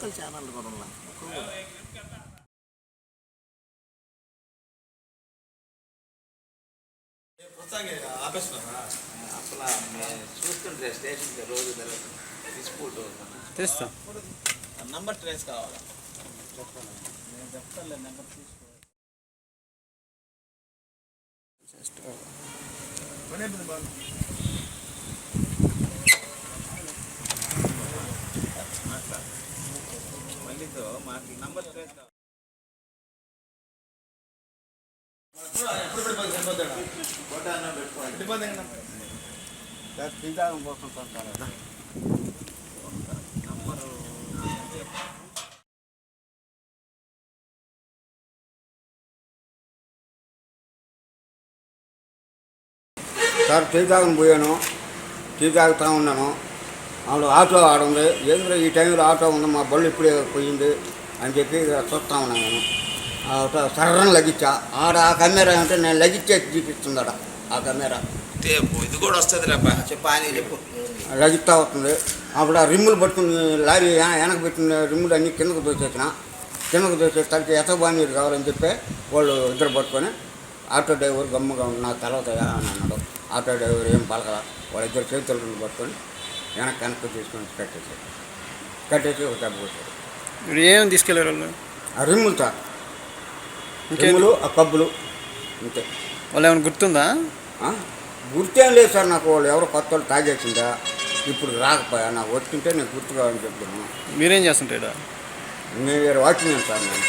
YouTube channel కూడా ఉన్నాయి. ఒక్కరు కూడా. అసలు చూస్తుంటే స్టేషన్కి రోజు డిస్ప్యూట్ తెస్తా. నంబర్ ట్రేస్ కావాలా? నేను చెప్తాను నెంబర్ తీసుకో మళ్ళీతో మాకు number trace number sir tea తాగని పోయాను. టీ తాగుతూ ఉన్నాను. వాళ్ళు ఆటో ఆడ ఉంది. ఏంద్ర ఈ టైంలో ఆటో ఉంది? మా బళ్ళు ఇప్పుడే పోయింది అని చెప్పి చూస్తా ఉన్నాను నేను. ఆటో సర్రని లగిచ్చా ఆడ ఆ కెమెరా అంటే నేను లగిచ్చేసి చూపిస్తుందట ఆ కెమెరా. ఇది కూడా వస్తుంది చెప్పు ఆయన చెప్పు. లగిస్తా వస్తుంది. అప్పుడు ఆ రిమ్ములు పట్టుకుని లారీ వెన- వెనక పెట్టిన రిమ్ములు అన్నీ కిందకు దోచేసిన కిందకు దోచేసి తనకి ఎతబానీరు కావాలని చెప్పి వాళ్ళు ఇద్దరు పట్టుకొని ఆటో డ్రైవర్ గమ్ముగా ఉన్న తర్వాత అని అన్నాడు. ఆటో డ్రైవర్ ఏం పలకల. వాళ్ళిద్దరు చేతులు పట్టుకొని వెనక్కి వెనక్కి తీసుకొని కట్టేసి కట్టేసి ఒక దెబ్బ కొట్టాడు ఇప్పుడు ఏం తీసుకెళ్ళారు వాళ్ళు? ఆ రిమ్ములతో. రిమ్ములు ఆ కబ్బులు అంతే వాళ్ళు ఏమైనా గుర్తుందా? ఆ? గుర్తేం లేదు సార్ నాకు వాళ్ళు ఎవరో కొత్త వాళ్ళు తాగేసిందా? ఇప్పుడు రాకపోయా? నాకు వచ్చింటే నేను గుర్తుగా అని చెప్పాను మీరేం చేస్తుంటాడు నేను వాచ్మెన్ సార్ నేను.